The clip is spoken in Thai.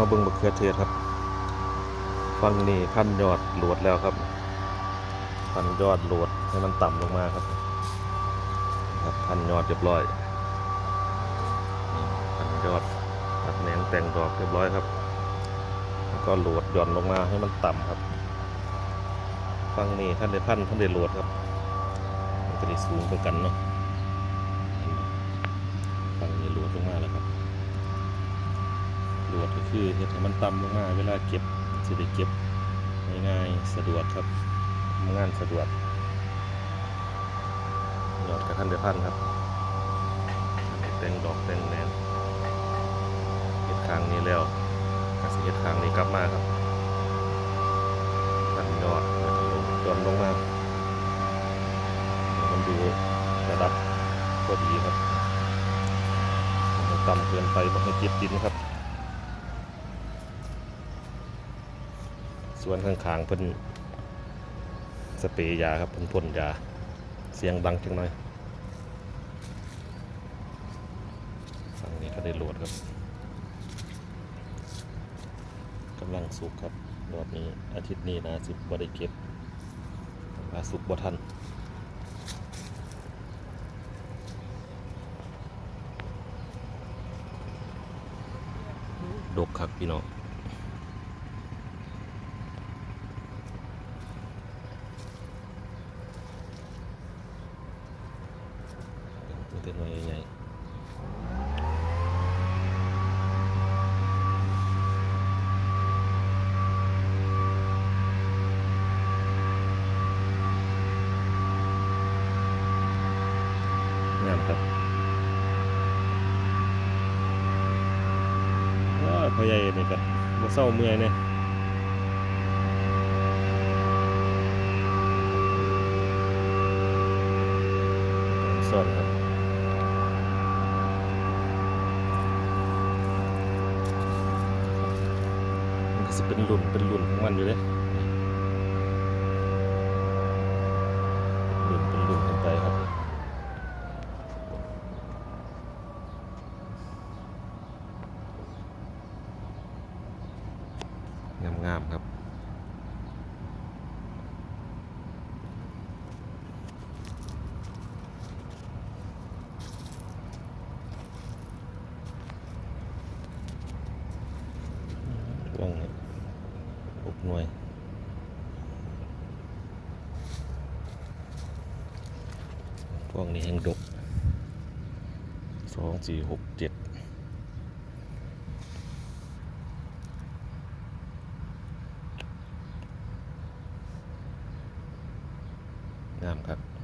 มาเบิ่งบักเขือเทศครับ ฟังนี่พันยอดโหลดแล้วครับ พันยอดโหลดให้มันต่ำลงมาครับครับพันยอดเรียบร้อยนี่พันยอดตัดแหนงแต่งดอกเรียบร้อยครับ แล้วก็โหลดหย่อนลงมาให้มันต่ำครับ ฟังนี่ท่านได้พันท่านได้โหลดครับมันจะได้สูงกว่ากันเนาะฟังนี่โหลดลงมาแล้วครับ โหลดก็ คือเฮ็ดให้มันต่ำลงมาเวลาเก็บสิได้เก็บง่ายๆสะดวกครับงานสะดวกยอดกระทันเดือพันครับแต่งดอกแต่งแหนเฮ็ดคางนี้แล้วกสิเฮ็ดคางนี้กลับมาครับพันยอดแล้วก็ลงย่อนลงมาให้มันดูระดับพอดีครับต่ำเกินไปไม่ให้เก็บดินครับ วนข้างๆเพิ่นสเปรย์ยาครับเพิ่นพ่นยาเสียงดังจังหน่อยฝั่งนี้ก็ได้โหลดครับกำลังสุกครับรอบนี้อาทิตย์นี้นะสิบ่ได้เก็บว่าสุกบ่ทันดกครับพี่น้อง มันเป็นหน่วยใหญ่งามครับว้าพ่อใหญ่นี่ก็บ่เศร้าเมื่อยเนี่ยสอนครับ สิเป็นหลุนเป็นหลุนของมันอยู่เลยหลุนเป็นหลุนกันไปครับงามๆครับว่างเนี่ย หกหน่วยพวกนี้แห่งดกสองสี่หกเจ็ดงามครับ